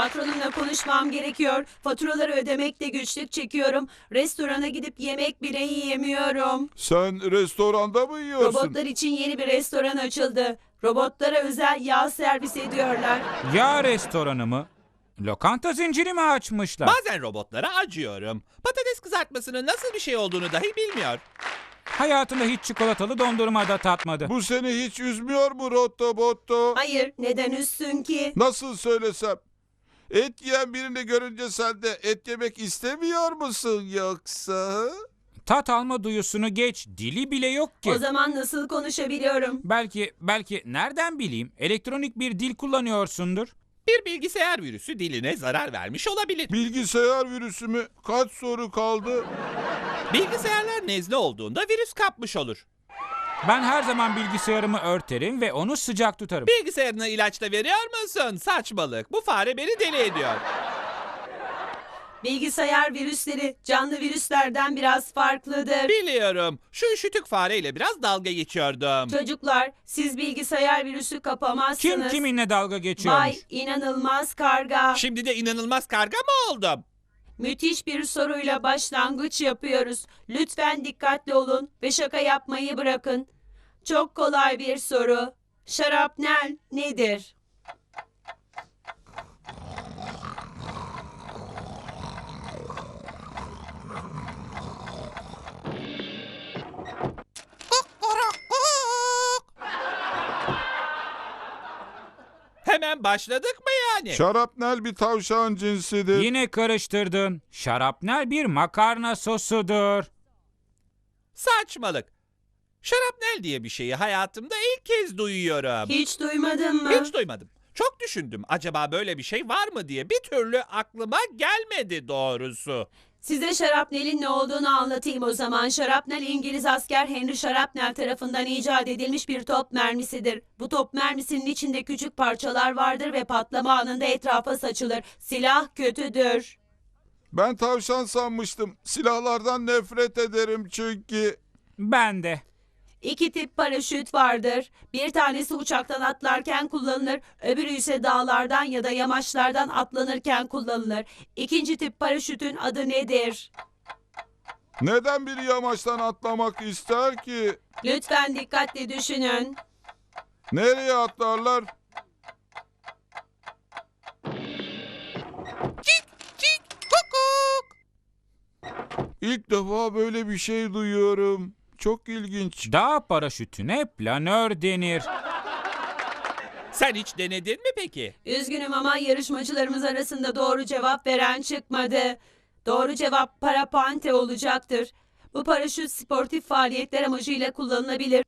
Patronumla konuşmam gerekiyor. Faturaları ödemekte güçlük çekiyorum. Restorana gidip yemek bile yiyemiyorum. Sen restoranda mı yiyorsun? Robotlar için yeni bir restoran açıldı. Robotlara özel yağ servis ediyorlar. Ya restoranı mı? Lokanta zinciri mi açmışlar? Bazen robotlara acıyorum. Patates kızartmasının nasıl bir şey olduğunu dahi bilmiyor. Hayatında hiç çikolatalı dondurma da tatmadı. Bu seni hiç üzmüyor mu Rotto Botto? Hayır, neden üstün ki? Nasıl söylesem? Et yiyen birini görünce sen de et yemek istemiyor musun yoksa? Tat alma duyusunu geç, dili bile yok ki. O zaman nasıl konuşabiliyorum? Belki, belki nereden bileyim? Elektronik bir dil kullanıyorsundur. Bir bilgisayar virüsü diline zarar vermiş olabilir. Bilgisayar virüsü mü? Kaç soru kaldı? Bilgisayarlar nezle olduğunda virüs kapmış olur. Ben her zaman bilgisayarımı örterim ve onu sıcak tutarım. Bilgisayarına ilaç da veriyor musun? Saçmalık. Bu fare beni deli ediyor. Bilgisayar virüsleri canlı virüslerden biraz farklıdır. Biliyorum. Şu üşütük fareyle biraz dalga geçiyordum. Çocuklar, siz bilgisayar virüsü kapamazsınız. Kim kiminle dalga geçiyormuş? Vay inanılmaz karga. Şimdi de inanılmaz karga mı oldum? Müthiş bir soruyla başlangıç yapıyoruz. Lütfen dikkatli olun ve şaka yapmayı bırakın. Çok kolay bir soru. Şarapnel nedir? Hemen başladık mı yani? Şarapnel bir tavşan cinsidir. Yine karıştırdın. Şarapnel bir makarna sosudur. Saçmalık. Şarapnel diye bir şeyi hayatımda ilk kez duyuyorum. Hiç duymadın mı? Hiç duymadım. Çok düşündüm. Acaba böyle bir şey var mı diye bir türlü aklıma gelmedi doğrusu. Size şarapnelin ne olduğunu anlatayım o zaman. Şarapnel İngiliz asker Henry Şarapnel tarafından icat edilmiş bir top mermisidir. Bu top mermisinin içinde küçük parçalar vardır ve patlama anında etrafa saçılır. Silah kötüdür. Ben tavşan sanmıştım. Silahlardan nefret ederim çünkü. Ben de. İki tip paraşüt vardır. Bir tanesi uçaktan atlarken kullanılır, öbürü ise dağlardan ya da yamaçlardan atlanırken kullanılır. İkinci tip paraşütün adı nedir? Neden biri yamaçtan atlamak ister ki? Lütfen dikkatli düşünün. Nereye atlarlar? İlk defa böyle bir şey duyuyorum. Çok ilginç. Dağ paraşütüne planör denir. Sen hiç denedin mi peki? Üzgünüm ama yarışmacılarımız arasında doğru cevap veren çıkmadı. Doğru cevap parapante olacaktır. Bu paraşüt sportif faaliyetler amacıyla kullanılabilir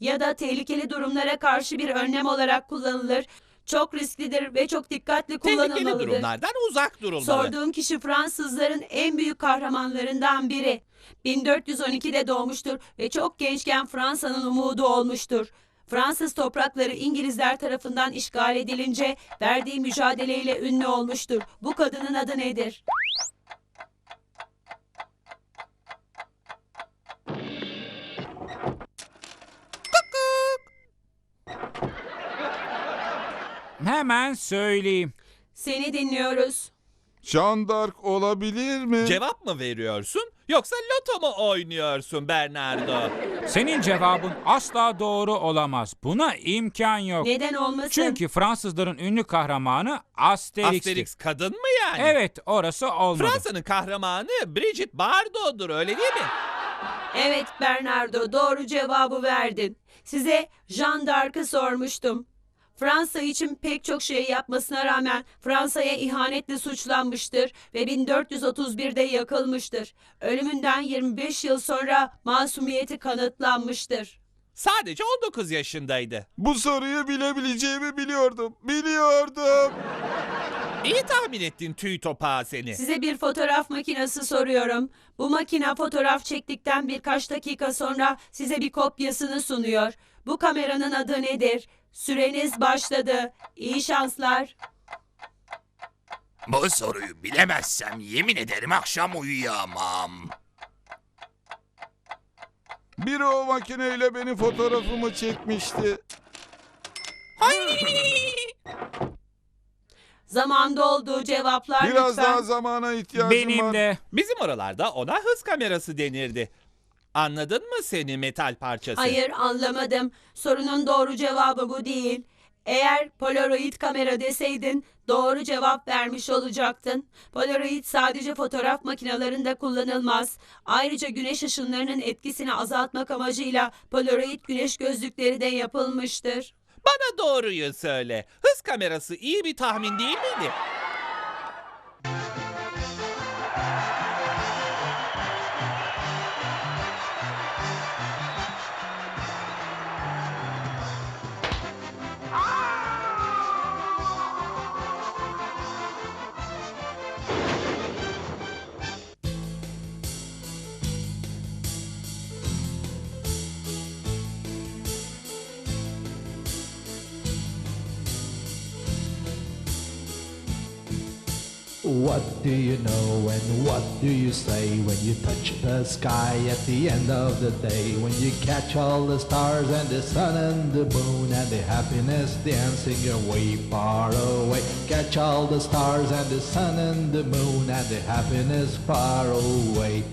ya da tehlikeli durumlara karşı bir önlem olarak kullanılır. Çok risklidir ve çok dikkatli Tehlikeli kullanılmalıdır. durumlardan uzak durulmalı. Sorduğum kişi Fransızların en büyük kahramanlarından biri. 1412'de doğmuştur ve çok gençken Fransa'nın umudu olmuştur. Fransız toprakları İngilizler tarafından işgal edilince verdiği mücadeleyle ünlü olmuştur. Bu kadının adı nedir? Hemen söyleyeyim. Seni dinliyoruz. Jean d'Arc olabilir mi? Cevap mı veriyorsun yoksa loto mu oynuyorsun Bernardo? Senin cevabın asla doğru olamaz. Buna imkan yok. Neden olmasın? Çünkü Fransızların ünlü kahramanı Asterix'ti. Asterix kadın mı yani? Evet, orası olmadı. Fransa'nın kahramanı Brigitte Bardot'dur öyle değil mi? Evet Bernardo doğru cevabı verdin. Size Jean d'Arc'ı sormuştum. Fransa için pek çok şey yapmasına rağmen Fransa'ya ihanetle suçlanmıştır ve 1431'de yakılmıştır. Ölümünden 25 yıl sonra masumiyeti kanıtlanmıştır. Sadece 19 yaşındaydı. Bu soruyu bilebileceğimi biliyordum. Biliyordum. İyi tahmin ettin tüy topağı seni. Size bir fotoğraf makinesi soruyorum. Bu makine fotoğraf çektikten birkaç dakika sonra size bir kopyasını sunuyor. Bu kameranın adı nedir? Süreniz başladı. İyi şanslar. Bu soruyu bilemezsem yemin ederim akşam uyuyamam. Biri o makineyle benim fotoğrafımı çekmişti. Zamanda olduğu cevaplar Biraz lütfen. daha zamana ihtiyacım Benim var. de. Bizim oralarda ona hız kamerası denirdi. Anladın mı seni metal parçası? Hayır anlamadım. Sorunun doğru cevabı bu değil. Eğer Polaroid kamera deseydin doğru cevap vermiş olacaktın. Polaroid sadece fotoğraf makinelerinde kullanılmaz. Ayrıca güneş ışınlarının etkisini azaltmak amacıyla Polaroid güneş gözlükleri de yapılmıştır. Bana doğruyu söyle. Hız kamerası iyi bir tahmin değil miydi? What do you know and what do you say when you touch the sky at the end of the day? When you catch all the stars and the sun and the moon and the happiness dancing away far away. Catch all the stars and the sun and the moon and the happiness far away.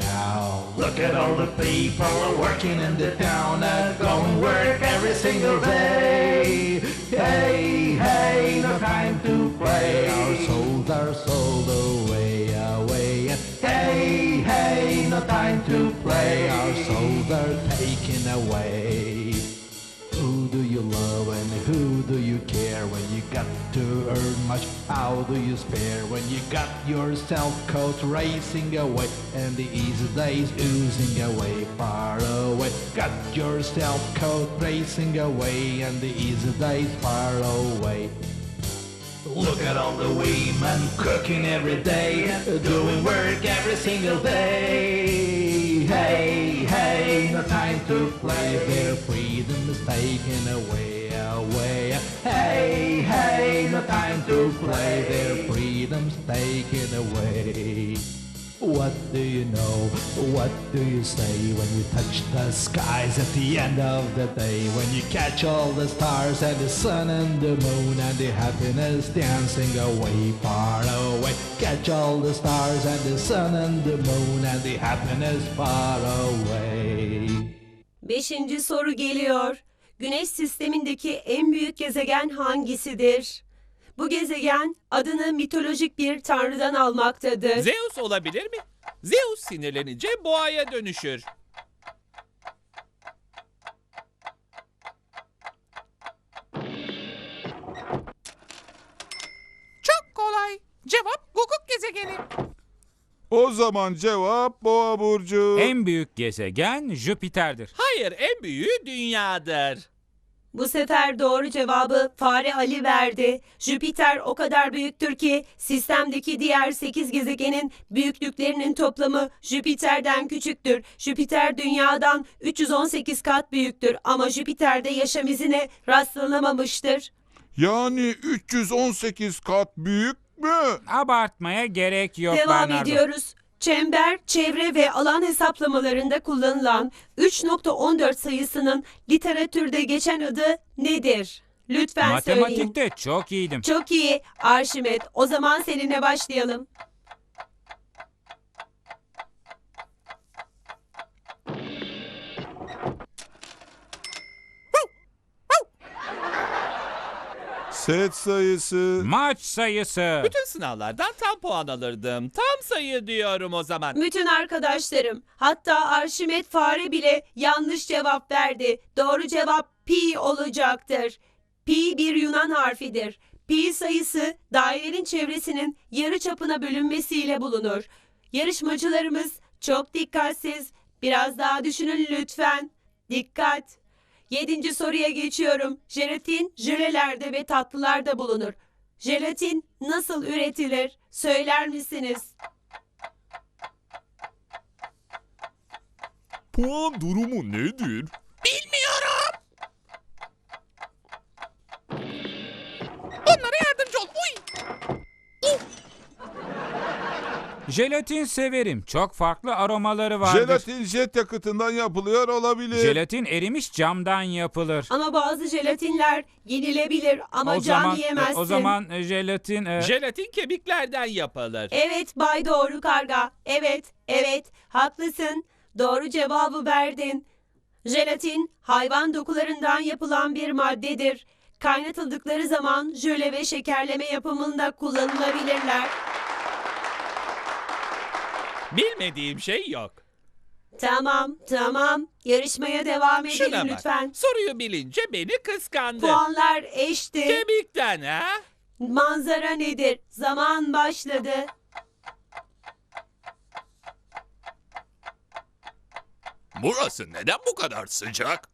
Now look at all the people working in the town and going work every single day. Got to earn much? How do you spare when you got yourself caught racing away and the easy days oozing away far away? Got yourself caught racing away and the easy days far away. Look at all the women cooking every day, doing work every single day. Hey, hey, no time to play. Their freedom is taken away, away. To play. Their freedom's taken away. What do you know? What do you say when you touch the skies at the end of the day? When you catch all the stars and the sun and the moon and the happiness dancing away far away. Catch all the stars and the sun and the moon and the happiness far away. Beşinci soru geliyor. Güneş sistemindeki en büyük gezegen hangisidir? Bu gezegen adını mitolojik bir tanrıdan almaktadır. Zeus olabilir mi? Zeus sinirlenince boğaya dönüşür. Çok kolay. Cevap Guguk gezegeni. O zaman cevap Boğa Burcu. En büyük gezegen Jüpiter'dir. Hayır en büyüğü dünyadır. Bu sefer doğru cevabı Fare Ali verdi. Jüpiter o kadar büyüktür ki sistemdeki diğer 8 gezegenin büyüklüklerinin toplamı Jüpiter'den küçüktür. Jüpiter dünyadan 318 kat büyüktür ama Jüpiter'de yaşam izine rastlanamamıştır. Yani 318 kat büyük mü? Abartmaya gerek yok Devam Bernardo. ediyoruz. Çember, çevre ve alan hesaplamalarında kullanılan 3.14 sayısının literatürde geçen adı nedir? Lütfen söyleyin. Matematikte çok iyiydim. Çok iyi Arşimet. O zaman seninle başlayalım. Set sayısı. Maç sayısı. Bütün sınavlardan tam puan alırdım. Tam sayı diyorum o zaman. Bütün arkadaşlarım, hatta Arşimet fare bile yanlış cevap verdi. Doğru cevap pi olacaktır. Pi bir Yunan harfidir. Pi sayısı dairenin çevresinin yarı çapına bölünmesiyle bulunur. Yarışmacılarımız çok dikkatsiz. Biraz daha düşünün lütfen. Dikkat. Yedinci soruya geçiyorum. Jelatin jölelerde ve tatlılarda bulunur. Jelatin nasıl üretilir? Söyler misiniz? Puan durumu nedir? Jelatin severim. Çok farklı aromaları vardır. Jelatin jet yakıtından yapılıyor olabilir. Jelatin erimiş camdan yapılır. Ama bazı jelatinler yenilebilir ama o can zaman yiyemezsin. o zaman e, jelatin e, Jelatin kemiklerden yapılır. Evet Bay Doğru Karga. Evet, evet. Haklısın. Doğru cevabı verdin. Jelatin hayvan dokularından yapılan bir maddedir. Kaynatıldıkları zaman jöle ve şekerleme yapımında kullanılabilirler. Bilmediğim şey yok. Tamam, tamam. Yarışmaya devam edelim Şuna bak. lütfen. Soruyu bilince beni kıskandı. Puanlar eşti. Kemikten ha? Manzara nedir? Zaman başladı. Burası neden bu kadar sıcak?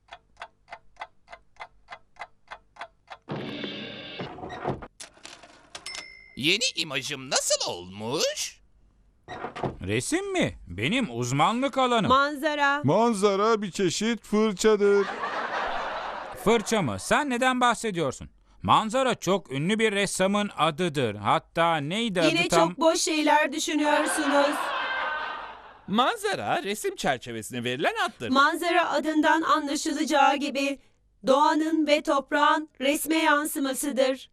Yeni imajım nasıl olmuş? Resim mi? Benim uzmanlık alanım. Manzara. Manzara bir çeşit fırçadır. Fırça mı? Sen neden bahsediyorsun? Manzara çok ünlü bir ressamın adıdır. Hatta neydi adı Yine tam? çok boş şeyler düşünüyorsunuz. Manzara resim çerçevesine verilen addır. Manzara adından anlaşılacağı gibi doğanın ve toprağın resme yansımasıdır.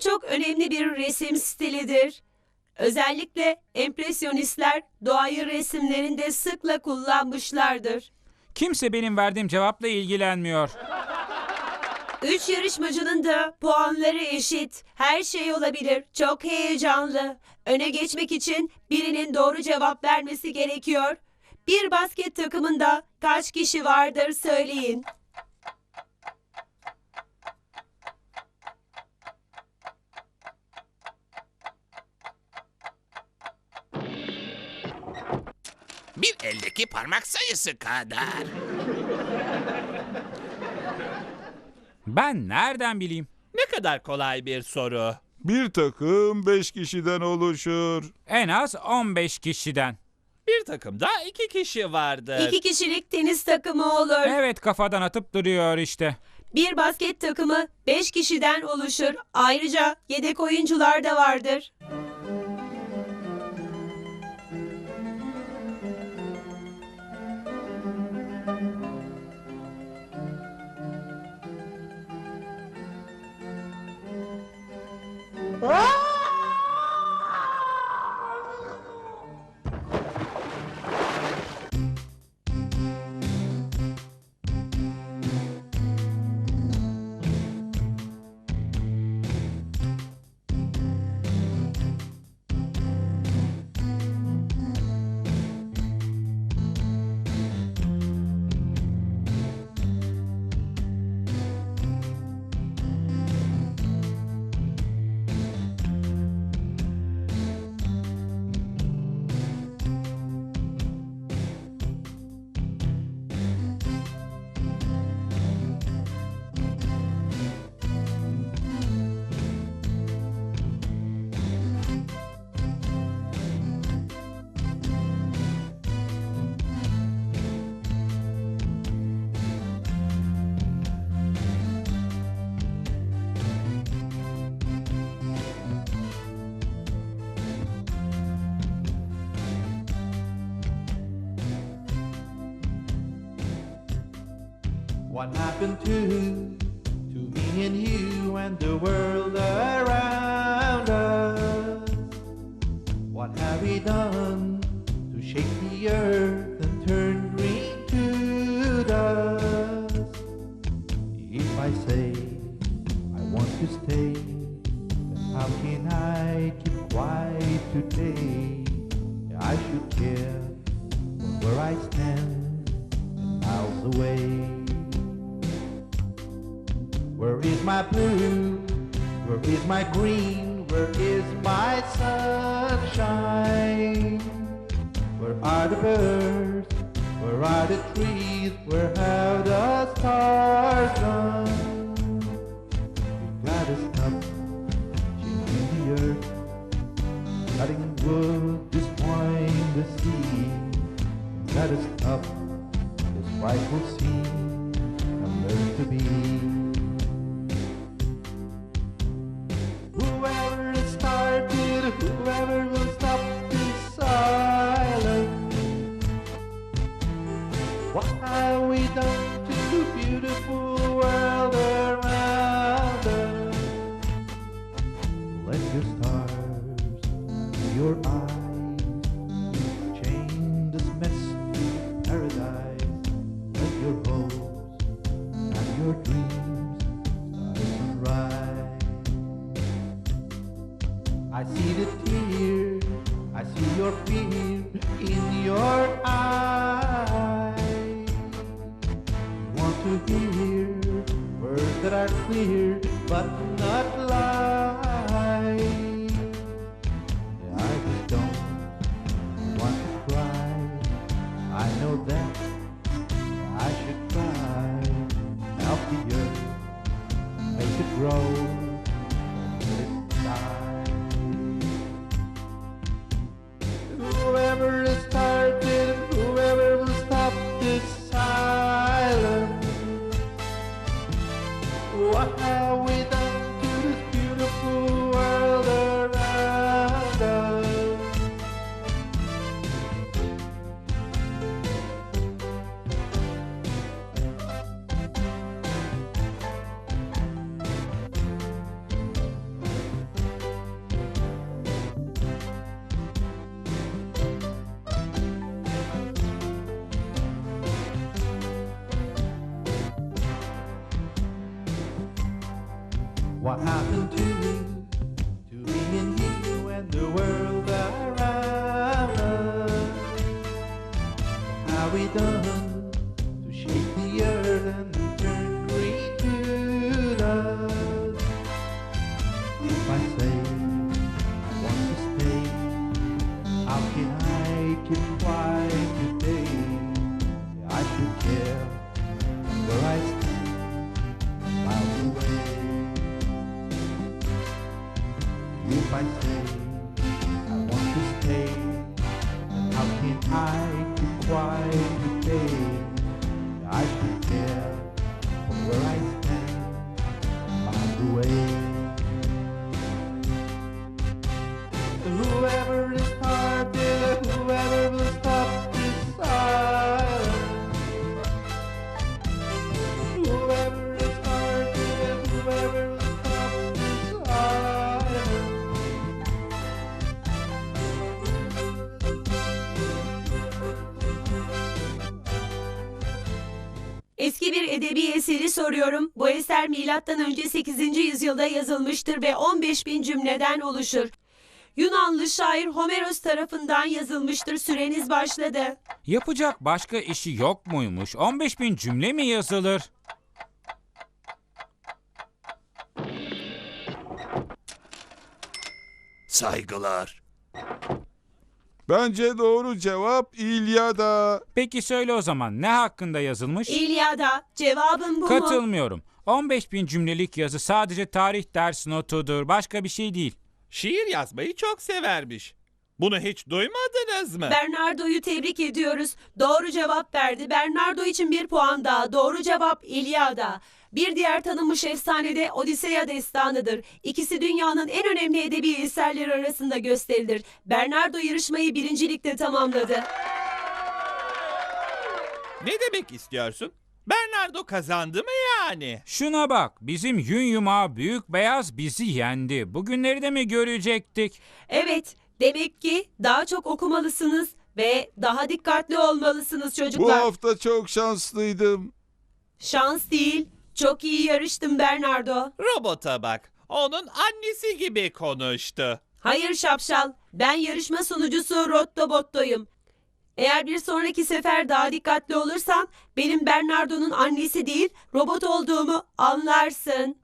Çok önemli bir resim stilidir. Özellikle empresyonistler doğayı resimlerinde sıkla kullanmışlardır. Kimse benim verdiğim cevapla ilgilenmiyor. Üç yarışmacının da puanları eşit. Her şey olabilir. Çok heyecanlı. Öne geçmek için birinin doğru cevap vermesi gerekiyor. Bir basket takımında kaç kişi vardır söyleyin. Bir eldeki parmak sayısı kadar. Ben nereden bileyim? Ne kadar kolay bir soru. Bir takım beş kişiden oluşur. En az 15 kişiden. Bir takımda iki kişi vardır. İki kişilik tenis takımı olur. Evet kafadan atıp duruyor işte. Bir basket takımı beş kişiden oluşur. Ayrıca yedek oyuncular da vardır. What happened to to me and you and the world around us? What have we done to shake the earth and turn green to dust? If I say I want to stay, then how can I keep quiet today? I should care where I stand and miles away. Where is my blue? Where is my green? Where is my sunshine? Where are the birds? Where are the trees? Where have the stars gone? We gotta stop changing the earth, cutting wood, destroying the sea. We gotta stop this frightful scene and learn to be. I see the tears, I see your fear in your eyes. Want to hear words that are clear but What happened to you, to me and you and the world around us? Have we done Milattan önce 8. yüzyılda yazılmıştır ve 15 bin cümleden oluşur. Yunanlı şair Homeros tarafından yazılmıştır. Süreniz başladı. Yapacak başka işi yok muymuş? 15 bin cümle mi yazılır? Saygılar. Bence doğru cevap İlyada. Peki söyle o zaman ne hakkında yazılmış? İlyada. Cevabın bu mu? Katılmıyorum. 15 bin cümlelik yazı sadece tarih ders notudur. Başka bir şey değil. Şiir yazmayı çok severmiş. Bunu hiç duymadınız mı? Bernardo'yu tebrik ediyoruz. Doğru cevap verdi. Bernardo için bir puan daha. Doğru cevap İlyada. Bir diğer tanınmış efsane de Odiseya destanıdır. İkisi dünyanın en önemli edebi eserleri arasında gösterilir. Bernardo yarışmayı birincilikte tamamladı. Ne demek istiyorsun? Bernardo kazandı mı yani? Şuna bak bizim yün yumağı büyük beyaz bizi yendi. Bugünleri de mi görecektik? Evet, demek ki daha çok okumalısınız ve daha dikkatli olmalısınız Bu çocuklar. hafta çok şanslıydım. Şans değil, çok iyi yarıştın Bernardo. Robota bak. Onun annesi gibi konuştu. Hayır şapşal, ben yarışma sunucusu Rotto Botto'yum. Eğer bir sonraki sefer daha dikkatli olursan benim Bernardo'nun annesi değil robot olduğumu anlarsın.